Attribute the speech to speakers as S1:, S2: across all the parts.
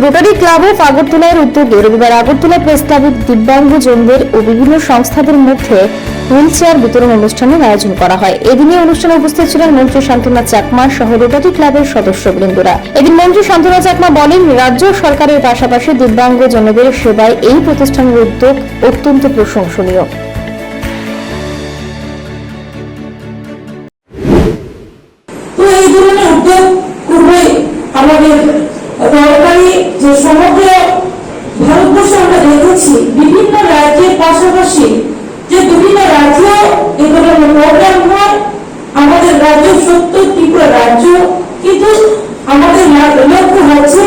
S1: Rotary club of আগরতলার উদ্যোগে রবিবার আগরতলা প্রেস ক্লাবে দিব্যাঙ্গজনদের ও বিভিন্ন সংস্থাদের মধ্যে হুইল চেয়ার বিতরণ অনুষ্ঠানের আয়োজন করা হয়। এদিনে অনুষ্ঠানে উপস্থিত ছিলেন মন্ত্রী শান্তনা চাকমা সহ রোটারি ক্লাবের সদস্য সদস্যবৃন্দরা। এদিন মন্ত্রী শান্তনা চাকমা বলেন, রাজ্য সরকারের পাশাপাশি দিব্যাঙ্গজনদের সেবায় এই প্রতিষ্ঠানের উদ্যোগ অত্যন্ত প্রশংসনীয়।
S2: আমাদের দরকারি যে সমগ্র ভারতবর্ষে আমরা দেখেছি, বিভিন্ন রাজ্যের পাশাপাশি যে বিভিন্ন রাজ্য এই ধরনের প্রোগ্রাম হয়, আমাদের রাজ্য সত্য, ত্রিপুরা রাজ্য, কিন্তু আমাদের লক্ষ্য হচ্ছে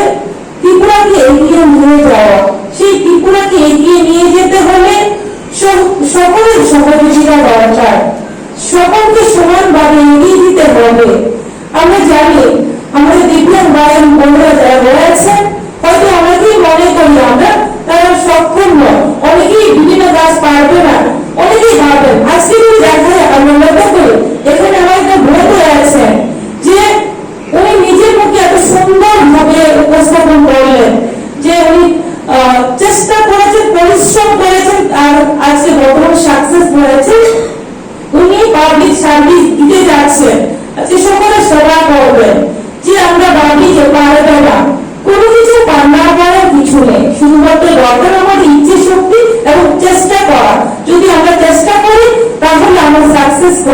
S2: ত্রিপুরাকে এগিয়ে নিয়ে যাওয়া। সেই ত্রিপুরাকে এগিয়ে নিয়ে যেতে হলে সকলের সহযোগিতা দরকার, সকলকে সমানভাবে এগিয়ে দিতে হবে। আমরা জানি, আমাদের দিব্যাঙ্গ বায়ন বন্ধুরা যারা রয়েছেন হয়তো অনেকেই মনে করি আমরা তারা সক্ষম নয় অনেকেই বিভিন্ন কাজ পারবে না, অনেকেই ভাবেন আজকে যদি দেখা যায় আমরা লক্ষ্য করি, এখানে আমার একটা বোধ রয়েছেন যে উনি নিজের মুখে এত সুন্দর ভাবে উপস্থাপন করলেন, যে উনি চেষ্টা করেছেন, পরিশ্রম করেছেন, আর আজকে বর্তমান সাকসেস হয়েছে উনি পাবলিক সার্ভিস দিতে যাচ্ছেন আজকে সকলে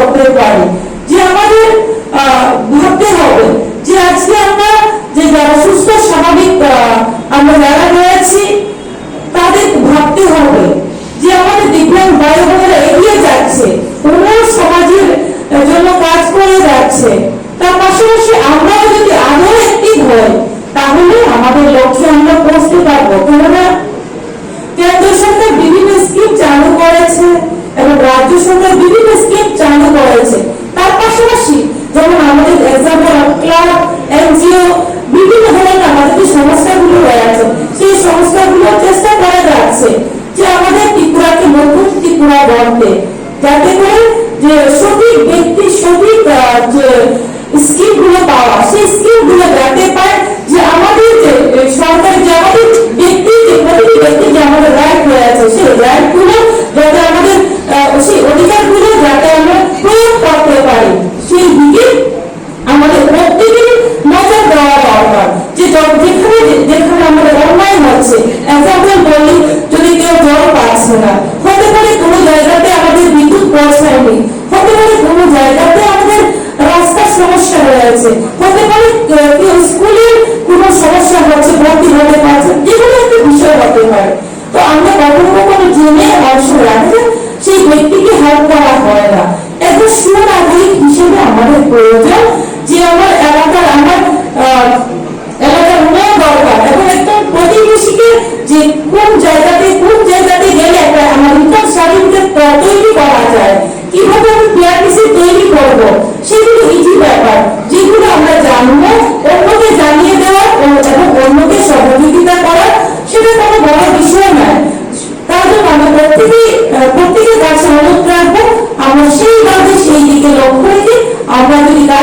S2: করতে পারি। যে আমাদের ভাবতে হবে। যে আজকে আমরা, যে যারা সুস্থ, স্বাভাবিক আমরা যারা রয়েছি, তাদের ভাবতে হবে। যে আমাদের ভাই বোনেরা এগিয়ে যাচ্ছে। ওনার সমাজের জন্য কাজ করে যাচ্ছে। তার পাশাপাশি আমরাও যদি আরও অ্যাক্টিভ হই, তাহলে আমাদের লক্ষ্যে আমরা পৌঁছতে পারব। কেননা যে সংস্থাগুলো রয়েছে সেই সমস্যাগুলো চেষ্টা করা যাচ্ছে যে আমাদের ত্রিপুরাকে নতুন ত্রিপুরা গড়তে। যাতে করে যে সঠিক ব্যক্তি, সঠিক যে স্কিমগুলো পাওয়া, সেই স্কিম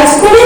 S2: escolha